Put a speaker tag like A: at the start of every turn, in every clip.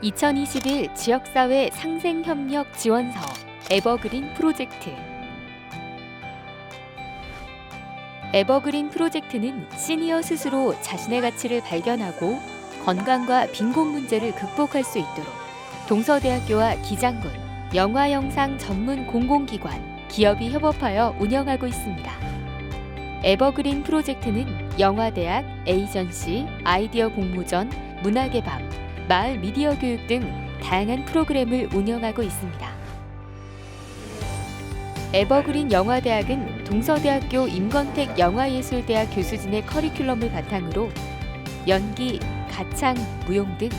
A: 2021 지역사회 상생협력 지원서 에버그린 프로젝트 에버그린 프로젝트는 시니어 스스로 자신의 가치를 발견하고 건강과 빈곤 문제를 극복할 수 있도록 동서대학교와 기장군, 영화영상 전문 공공기관, 기업이 협업하여 운영하고 있습니다. 에버그린 프로젝트는 영화대학, 에이전시, 아이디어 공모전, 문학의 밤, 마을 미디어 교육 등 다양한 프로그램을 운영하고 있습니다. 에버그린 영화대학은 동서대학교 임건택 영화예술대학 교수진의 커리큘럼을 바탕으로 연기, 가창, 무용 등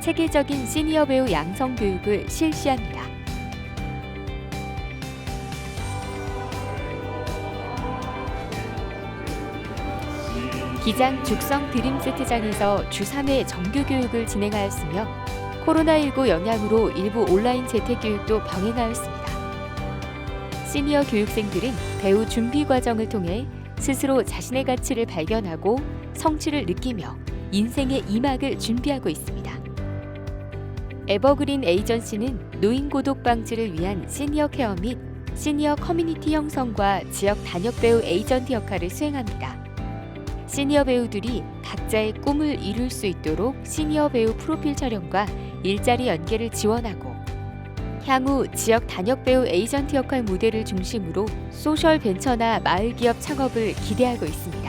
A: 체계적인 시니어 배우 양성 교육을 실시합니다. 기장 죽성 드림 세트장에서 주 3회 정규 교육을 진행하였으며 코로나19 영향으로 일부 온라인 재택 교육도 병행하였습니다. 시니어 교육생들은 배우 준비 과정을 통해 스스로 자신의 가치를 발견하고 성취를 느끼며 인생의 이막을 준비하고 있습니다. 에버그린 에이전시는 노인 고독 방지를 위한 시니어 케어 및 시니어 커뮤니티 형성과 지역 단역 배우 에이전트 역할을 수행합니다. 시니어 배우들이 각자의 꿈을 이룰 수 있도록 시니어 배우 프로필 촬영과 일자리 연계를 지원하고 향후 지역 단역 배우 에이전트 역할 무대를 중심으로 소셜 벤처나 마을 기업 창업을 기대하고 있습니다.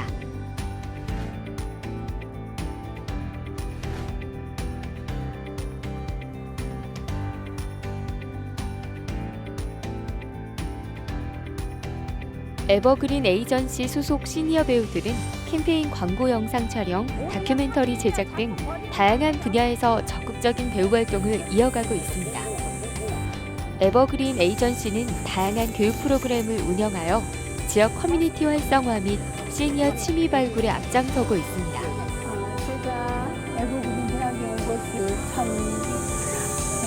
A: 에버그린 에이전시 소속 시니어 배우들은 캠페인 광고 영상 촬영, 다큐멘터리 제작 등 다양한 분야에서 적극적인 배우 활동을 이어가고 있습니다. 에버그린 에이전시는 다양한 교육 프로그램을 운영하여 지역 커뮤니티 활성화 및 시니어 취미 발굴에 앞장서고 있습니다.
B: 아, 제가 애국인 대학에 온 것을 참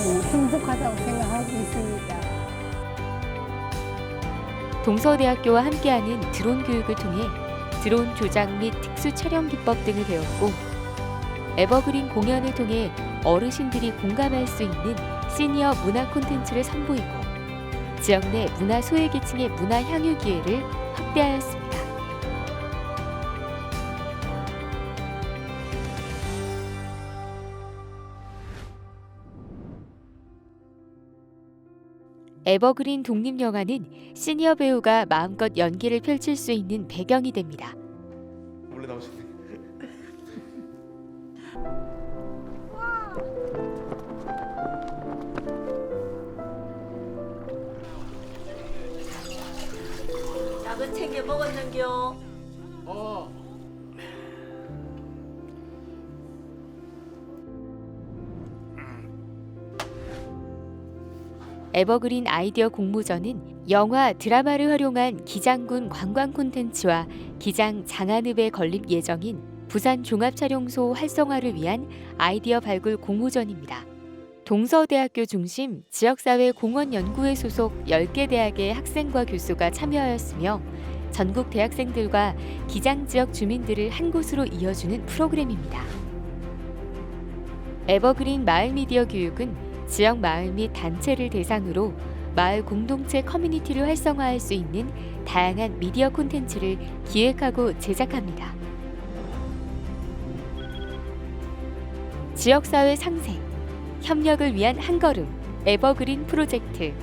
B: 어, 행복하다고 생각하고 있습니다.
A: 동서대학교와 함께하는 드론 교육을 통해 드론 조작 및 특수 촬영 기법 등을 배웠고 에버그린 공연을 통해 어르신들이 공감할 수 있는 시니어 문화 콘텐츠를 선보이고 지역 내 문화 소외 계층의 문화 향유 기회를 확대하였습니다. 에버그린 독립영화는 시니어 배우가 마음껏 연기를 펼칠 수 있는 배경이 됩니다.
C: 몰래 나오시네.
D: 약은 챙겨 먹었는겨?
A: 에버그린 아이디어 공모전은 영화, 드라마를 활용한 기장군 관광 콘텐츠와 기장 장안읍에 건립 예정인 부산 종합촬영소 활성화를 위한 아이디어 발굴 공모전입니다. 동서대학교 중심 지역사회 공원연구회 소속 10개 대학의 학생과 교수가 참여하였으며 전국 대학생들과 기장 지역 주민들을 한 곳으로 이어주는 프로그램입니다. 에버그린 마을 미디어 교육은 지역 마을 및 단체를 대상으로 마을 공동체 커뮤니티를 활성화할 수 있는 다양한 미디어 콘텐츠를 기획하고 제작합니다. 지역사회 상생, 협력을 위한 한 걸음, 에버그린 프로젝트.